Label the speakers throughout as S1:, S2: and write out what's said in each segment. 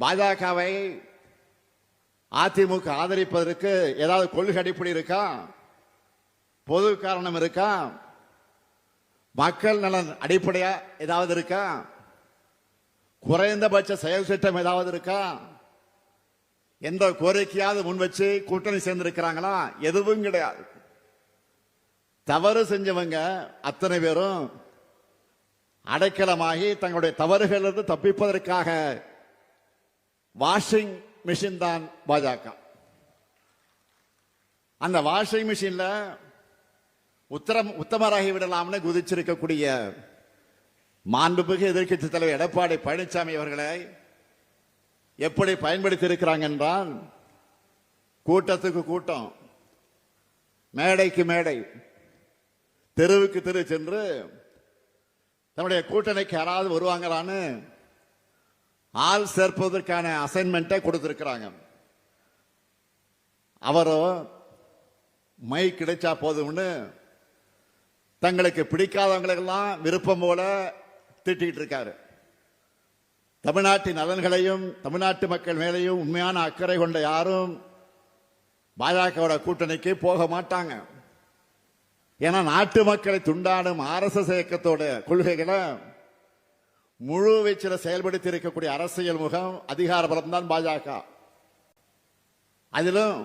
S1: பாஜகவை அதிமுக ஆதரிப்பதற்கு ஏதாவது கொள்கை அடிப்படை இருக்கா? பொது காரணம் இருக்கா? மக்கள் நலன் அடிப்படையா ஏதாவது இருக்கா? குறைந்தபட்ச செயல் திட்டம் ஏதாவது இருக்கா? எந்த கோரிக்கையாவது முன் வச்சு கூட்டணி சேர்ந்திருக்கிறாங்களா? எதுவும் கிடையாது. தவறு செஞ்சவங்க அத்தனை பேரும் அடைக்கலமாகி தங்களுடைய தவறுகளிலிருந்து தப்பிப்பதற்காக வாஷிங் மிஷின் தான் பாஜக. அந்த வாஷிங் மிஷின்ல உத்தரம் உத்தமராகி விடலாம்னு குதிச்சிருக்கக்கூடிய மாண்புமிகு எதிர்க்கட்சி தலைவர் எடப்பாடி பழனிசாமி அவர்களை எப்படி பயன்படுத்தி இருக்கிறாங்க என்றால் கூட்டத்துக்கு கூட்டம் மேடைக்கு மேடை தெருவுக்கு தெரு சென்று தன்னுடைய கூட்டணிக்கு யாராவது வருவாங்களான்னு ஆள் சேர்ப்பதற்கான அசைன்மெண்ட்டை கொடுத்துருக்கிறாங்க. அவரோ மை கிடைச்சா போதும்னு தங்களுக்கு பிடிக்காதவங்களுக்கெல்லாம் விருப்பம் போல திட்டிகிட்டு இருக்காரு. தமிழ்நாட்டின் நலன்களையும் தமிழ்நாட்டு மக்கள் மேலேயும் உண்மையான அக்கறை கொண்ட யாரும் பாஜகவோட கூட்டணிக்கு போக மாட்டாங்க. ஏன்னா நாட்டு மக்களை துண்டாடும் ஆர்எஸ்எஸ் இயக்கத்தோட கொள்கைகளை முழு வீச்சில் செயல்படுத்தி இருக்கக்கூடிய அரசியல் முகம் அதிகார பலம் தான் பாஜக. அதிலும்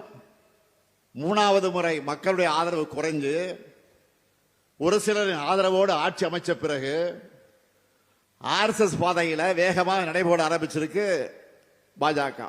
S1: மூணாவது முறை மக்களுடைய ஆதரவு குறைஞ்சு ஒரு சிலரின் ஆதரவோடு ஆட்சி அமைச்ச பிறகு ஆர்எஸ்எஸ் பாதையில் வேகமாக நடைபோட ஆரம்பிச்சிருக்கு பாஜக.